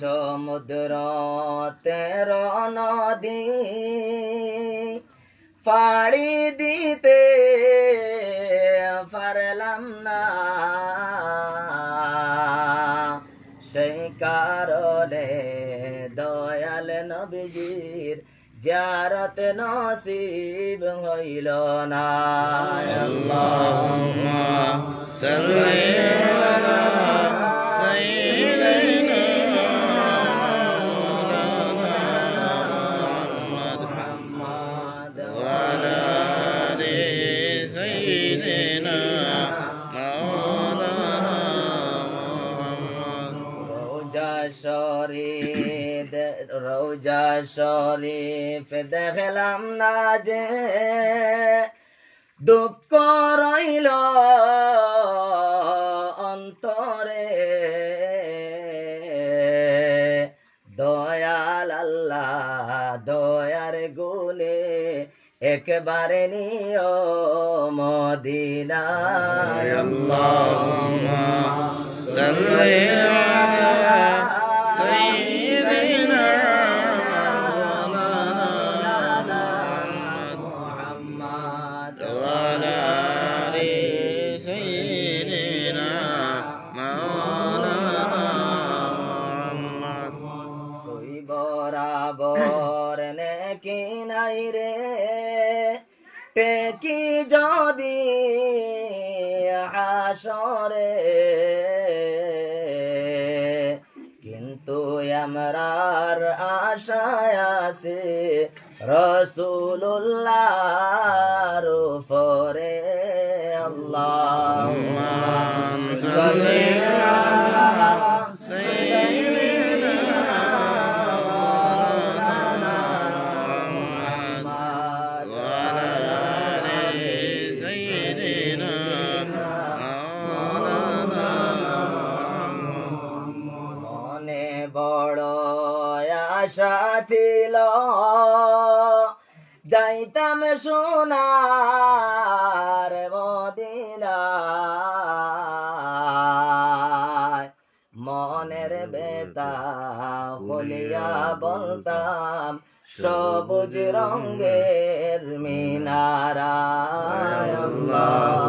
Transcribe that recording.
সমুদ্র তেরো নদী পাড়ি দিতে পারলাম না। সেই কারণে নবীজির জারত নসিব হইল না। আল্লাহ। রৌজা শরীফ রৌজা শরীফ দেখলাম না যে দুঃখ রইল অন্তরে। দয়াল আল্লাহ দয়ার গুণে একবারে নিও মদিনা আল্লাহ বরাবর নেকি নাই রে? টেকি যদি হাসরে কিন্তু আমরার আশায় আছে রসুল্লাহর উপরে। আল্লাহ বড় আশা ছিল। যাইতাম সোনার মদিনায়। মনের বেতা হলিয়া বলতাম সবুজ রঙ্গের মিনারায় صل